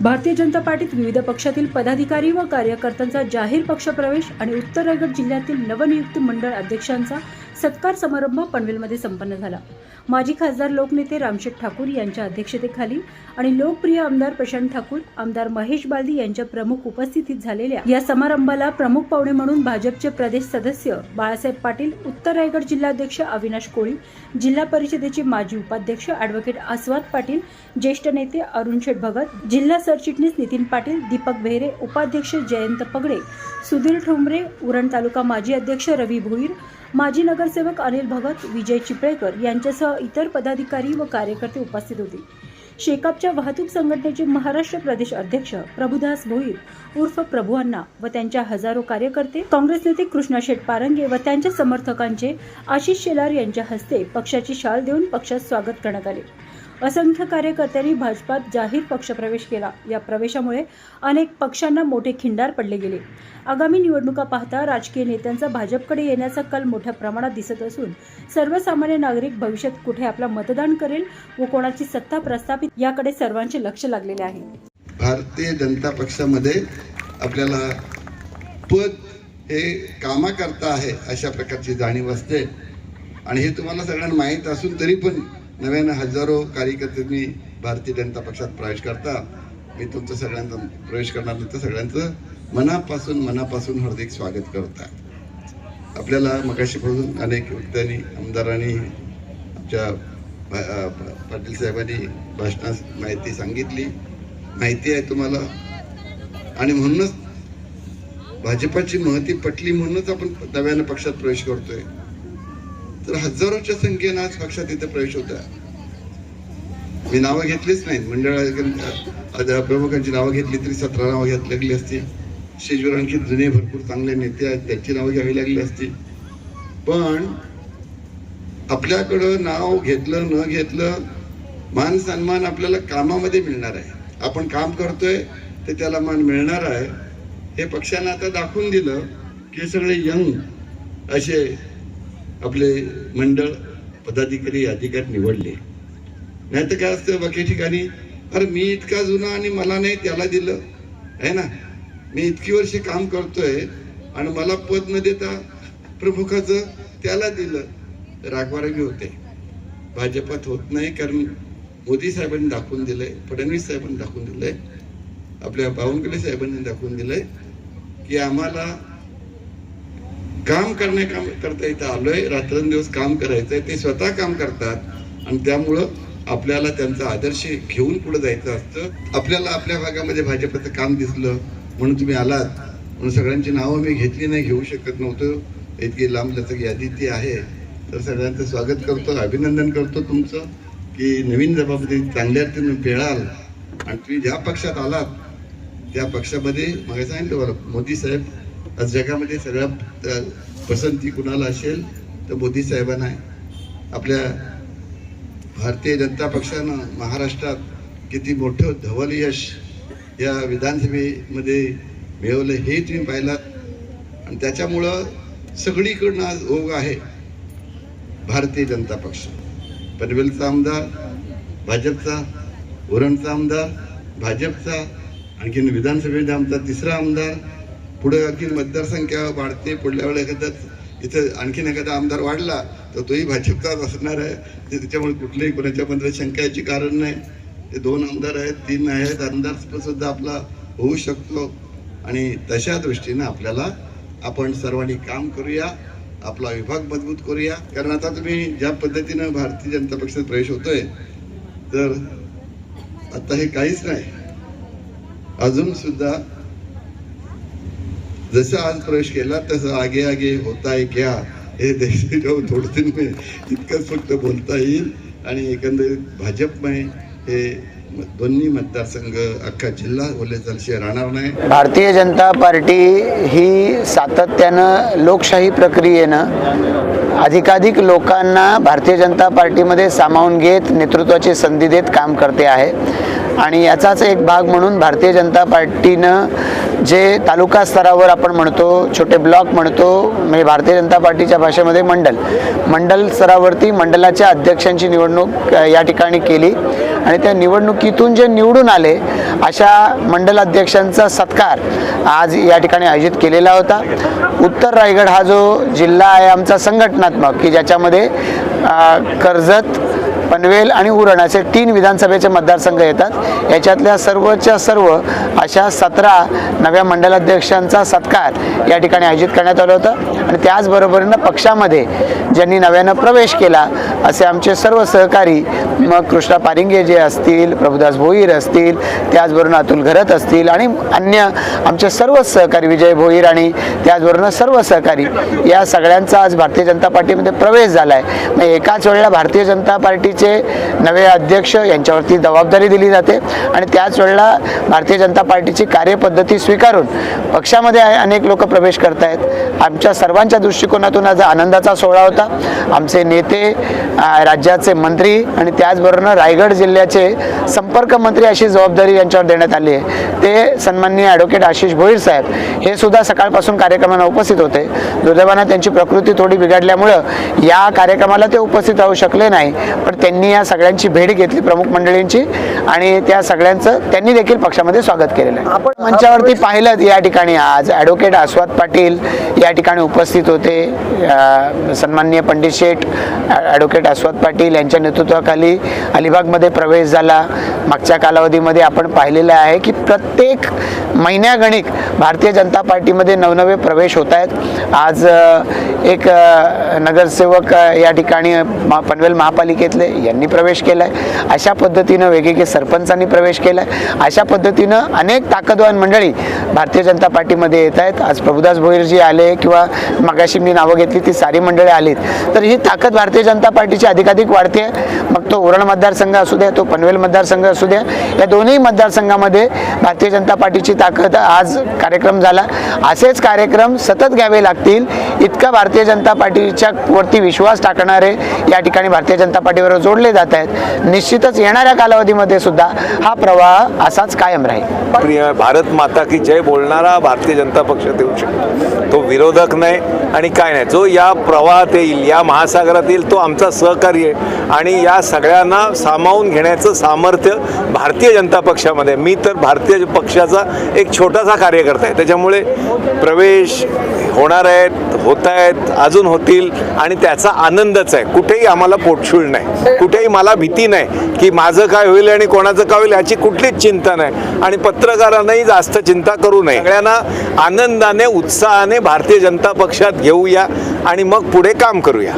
भारतीय जनता पार्टीत विविध पक्षातील पदाधिकारी व कार्यकर्त्यांचा जाहीर पक्षप्रवेश आणि उत्तर रायगड जिल्ह्यातील नवनियुक्त मंडळ अध्यक्षांचा सत्कार समारंभ पनवेलमध्ये संपन्न झाला. माजी खासदार लोकनेते रामशेठ ठाकूर यांच्या अध्यक्षतेखाली आणि लोकप्रिय आमदार प्रशांत ठाकूर आमदार महेश बालदी यांच्या प्रमुख उपस्थितीत झालेल्या या समारंभाला प्रमुख पाहुणे म्हणून भाजपचे प्रदेश सदस्य बाळासाहेब पाटील उत्तर रायगड जिल्हाध्यक्ष अविनाश कोळी जिल्हा परिषदेचे माजी उपाध्यक्ष अॅडव्होकेट आस्वाद पाटील ज्येष्ठ नेते अरुण शेठ भगत जिल्हा सरचिटणीस नितीन पाटील दीपक बेहरे उपाध्यक्ष जयंत पगडे सुधीर ठोंबरे उरण तालुका माजी अध्यक्ष रवी भोईर माजी नगरसेवक अनिल भगत विजय चिपळेकर यांच्यासह इतर पदाधिकारी व कार्यकर्ते उपस्थित होते. शेकापच्या वाहतूक संघटनेचे महाराष्ट्र प्रदेश अध्यक्ष प्रभुदास भोईर उर्फ प्रभुअण्णा व त्यांच्या हजारो कार्यकर्ते काँग्रेस नेते कृष्णा शेठ पारंगे व त्यांच्या समर्थकांचे आशिष शेलार यांच्या हस्ते पक्षाची शाल देऊन पक्षात स्वागत करण्यात आले. असंख्य कार्यकर्त्यांनी भाजपात जाहीर पक्षप्रवेश केला. या प्रवेशामुळे अनेक पक्षांना मोठे खिंडार पडले गेले. आगामी निवडणुका पाहता राजकीय नेत्यांचा भाजपकडे येण्याचा कल मोठ्या प्रमाणात दिसत असून सर्वसामान्य नागरिक भविष्यात कुठे आपला मतदान करेल व कोणाची सत्ता प्रस्थापित याकडे सर्वांचे लक्ष लागलेले आहे. भारतीय जनता पक्षामध्ये आपल्याला पद हे कामाकरता आहे अशा प्रकारची जाणीव असते. आणि हे तुम्हाला सगळ्यांना माहीत असून तरी पण नव्यानं हजारो कार्यकर्त्यांनी भारतीय जनता पक्षात प्रवेश करता. मी तुमचं सगळ्यांचा प्रवेश करणार तुमचं सगळ्यांचं मनापासून मनापासून हार्दिक स्वागत करता आपल्याला मगाशीपासून अनेक वक्त्यांनी आमदारांनी आमच्या भा- पाटील साहेबांनी भाषणात माहिती सांगितली. माहिती आहे तुम्हाला. आणि म्हणूनच भाजपाची महती पटली म्हणूनच आपण नव्यानं पक्षात प्रवेश करतोय. तर हजारोच्या संख्येनं आज पक्षात इथे प्रवेश होता मी नावं घेतलीच नाहीत. मंडळा प्रमुखांची नावं घेतली तरी सतरा नावं घेत लागली असती शेजवर आणखी जुने भरपूर चांगले नेते आहेत त्यांची नावं घ्यावी लागली असती पण आपल्याकडं नाव घेतलं न घेतलं मान सन्मान आपल्याला कामामध्ये मिळणार आहे. आपण काम करतोय ते त्याला मान मिळणार आहे. हे पक्षानं आता दाखवून दिलं की सगळे यंग असे आपले मंडळ पदाधिकारी अधिकारी निवडले. नाही तर काय असतं बाकी ठिकाणी अरे मी इतका जुना आणि मला नाही त्याला दिलं. आहे ना? मी इतकी वर्षे काम करतोय आणि मला पद न देता प्रमुखाचं त्याला दिलं. रागवारगी होते. भाजपात होत नाही कारण मोदी साहेबांनी दाखवून दिलंय फडणवीस साहेबांनी दाखवून दिलंय आपल्या बावनकुळे साहेबांनी दाखवून दिलंय की आम्हाला काम करण्या काम करता इथं आलोय. रात्रंदिवस काम करायचंय. ते स्वतः काम करतात. आणि त्यामुळं आपल्याला त्यांचा आदर्श घेऊन पुढे जायचं असतं. आपल्याला आपल्या भागामध्ये भाजपचं काम दिसलं म्हणून तुम्ही आलात. म्हणून सगळ्यांची नावं मी घेतली नाही घेऊ शकत नव्हतं. इतकी लांब लचक यादी ती आहे. तर सगळ्यांचं स्वागत करतो अभिनंदन करतो तुमचं की नवीन जबाबदारी चांगल्या तुम्ही पेळाल आणि तुम्ही ज्या पक्षात आलात त्या पक्षामध्ये मग सांगितलं बरं मोदी साहेब आज जगामध्ये सगळ्यात पसंती कुणाला असेल तर मोदी साहेबांना आहे. आपल्या भारतीय जनता पक्षानं महाराष्ट्रात किती मोठं धवल यश या विधानसभेमध्ये मिळवलं हे तुम्ही पाहिलात. आणि त्याच्यामुळं सगळीकडनं आज ओघ आहे भारतीय जनता पक्ष. पनवेलचा आमदार भाजपचा उरणचा आमदार भाजपचा आणखीन विधानसभेचा आमचा तिसरा आमदार पुढे आणखी मतदारसंख्या वाढते पुढल्या वेळेला एखादा इथं आणखीन एखादा आमदार वाढला तर तोही भाजपचाच असणार आहे. ते त्याच्यामुळे कुठल्याही कोणाच्याबद्दल शंकायची कारण नाही. ते दोन आमदार आहेत तीन आहेत आमदार सुद्धा आपला होऊ शकतो. आणि तशा दृष्टीनं आपल्याला आपण सर्वांनी काम करूया आपला विभाग मजबूत करूया. कारण आता तुम्ही ज्या पद्धतीनं भारतीय जनता पक्षात प्रवेश होतोय तर आता हे काहीच नाही. अजून सुद्धा जसं आज प्रवेश केला तसं आगे आगे होता है क्या? हे देशाच्या थोडं दिन इतकंच फक्त बोलता येईल. आणि एकंदरीत भाजपमय हे दोन्ही मतदारसंघ अख्खा जिल्हा बोलले जलशे राहणार नाही. भारतीय जनता पार्टी ही सातत्यानं लोकशाही प्रक्रियेनं अधिकाधिक लोकांना भारतीय जनता पार्टीमध्ये सामावून घेत नेतृत्वाची संधी देत काम करते आहे. आणि याचाच एक भाग म्हणून भारतीय जनता पार्टीनं जे तालुका स्तरावर आपण म्हणतो छोटे ब्लॉक म्हणतो म्हणजे भारतीय जनता पार्टीच्या भाषेमध्ये मंडल. मंडल स्तरावरती मंडलाच्या अध्यक्षांची निवडणूक या ठिकाणी केली. आणि त्या निवडणुकीतून जे निवडून आले अशा मंडल अध्यक्षांचा सत्कार आज या ठिकाणी आयोजित केलेला होता. उत्तर रायगड हा जो जिल्हा आहे आमचा संघटनात्मक की ज्याच्यामध्ये कर्जत पनवेल आणि उरण असे तीन विधानसभेचे मतदारसंघ येतात. याच्यातल्या सर्वच्या सर्व अशा सतरा नव्या मंडलाध्यक्षांचा सत्कार या ठिकाणी आयोजित करण्यात आलं होतं. आणि त्याचबरोबरीनं पक्षामध्ये ज्यांनी नव्यानं प्रवेश केला असे आमचे सर्व सहकारी मग कृष्णा पारिंगे जे असतील प्रभुदास भोईर असतील त्याचबरोबर अतुल घरत असतील आणि अन्य आमचे सर्व सहकारी विजय भोईर आणि त्याचबरोबर सर्व सहकारी या सगळ्यांचा आज भारतीय जनता पार्टीमध्ये प्रवेश झाला आहे मग एकाच वेळेला भारतीय जनता पार्टी पार्टीचे नवे अध्यक्ष यांच्यावरती जबाबदारी दिली जाते आणि त्याच वेळेला भारतीय जनता पार्टीची कार्यपद्धती स्वीकारून पक्षामध्ये अनेक लोक प्रवेश करत आहेत आमच्या सर्वांच्या दृष्टिकोनातून आज आनंदाचा सोहळा होता. आमचे नेते राज्याचे मंत्री आणि त्याचबरोबर रायगड जिल्ह्याचे संपर्क मंत्री अशी जबाबदारी यांच्यावर देण्यात आली आहे. ते सन्माननीय ॲडव्होकेट आशिष भोईर साहेब हे सुद्धा सकाळपासून कार्यक्रमाला उपस्थित होते. दुर्दैवानं त्यांची प्रकृती थोडी बिघडल्यामुळं या कार्यक्रमाला ते उपस्थित राहू शकले नाही. पण त्यांनी या सगळ्यांची भेट घेतली प्रमुख मंडळींची आणि त्या सगळ्यांचं त्यांनी देखील पक्षामध्ये स्वागत केलेलं आहे. आपण मंचावरती पाहिलं या ठिकाणी आज ॲडव्होकेट आस्वाद पाटील या ठिकाणी उपस्थित होते. सन्माननीय पंडित शेठ ॲडव्होकेट आस्वाद पाटील यांच्या नेतृत्वाखाली अलिबागमध्ये प्रवेश झाला. मागच्या कालावधीमध्ये आपण पाहिलेलं आहे की प्रत्येक महिन्यागणिक भारतीय जनता पार्टीमध्ये नवनवे प्रवेश होत आहेत. आज एक नगरसेवक या ठिकाणी पनवेल महापालिकेतले यांनी प्रवेश केला आहे अशा पद्धतीनं वेगवेगळे सरपंचांनी प्रवेश केला आहे अशा पद्धतीनं अनेक ताकदवान मंडळी भारतीय जनता पार्टीमध्ये येत आहेत. आज प्रभुदास भोईरजी आले किंवा मगाशी मी नावं घेतली ती सारी मंडळी आलीत. तर ही ताकद भारतीय जनता पार्टीची अधिकाधिक वाढते. मग तो उरण मतदारसंघ असू द्या तो पनवेल मतदारसंघ असू द्या या दोन्ही मतदारसंघामध्ये भारतीय जनता पार्टीची ताकद आज कार्यक्रम झाला. असेच कार्यक्रम सतत घ्यावे लागतील. इतका भारतीय जनता पार्टीच्या वरती विश्वास टाकणारे या ठिकाणी भारतीय जनता पार्टीवर जोडले जात आहेत. निश्चितच येणाऱ्या कालावधीमध्ये सुद्धा हा प्रवाह असाच कायम राहील. प्रिय भारत माता की जय बोलणारा भारतीय जनता पक्षात देऊ शकतो. तो विरोधक नाही आणि काय नाही. जो या प्रवाहात येईल या महासागरात येईल तो आमचा सहकारी आहे. आणि या सगळ्यांना सामावून घेण्याचं सामर्थ्य भारतीय जनता पक्षामध्ये. मी तर भारतीय पक्षाचा एक छोटासा कार्यकर्ता आहे. त्याच्यामुळे प्रवेश होणार आहेत. होत आहेत अजून होतील आणि त्याचा आनंदच आहे. कुठेही आम्हाला पोटशूळ नाही. कुठेही मला भीती नाही की माझं काय होईल आणि कोणाचं काय होईल याची कुठलीच चिंता नाही. आणि पत्रकारांनाही जास्त चिंता करू नये. सगळ्यांना आनंदाने उत्साहाने भारतीय जनता पक्षात घेऊया आणि मग पुढे काम करूया.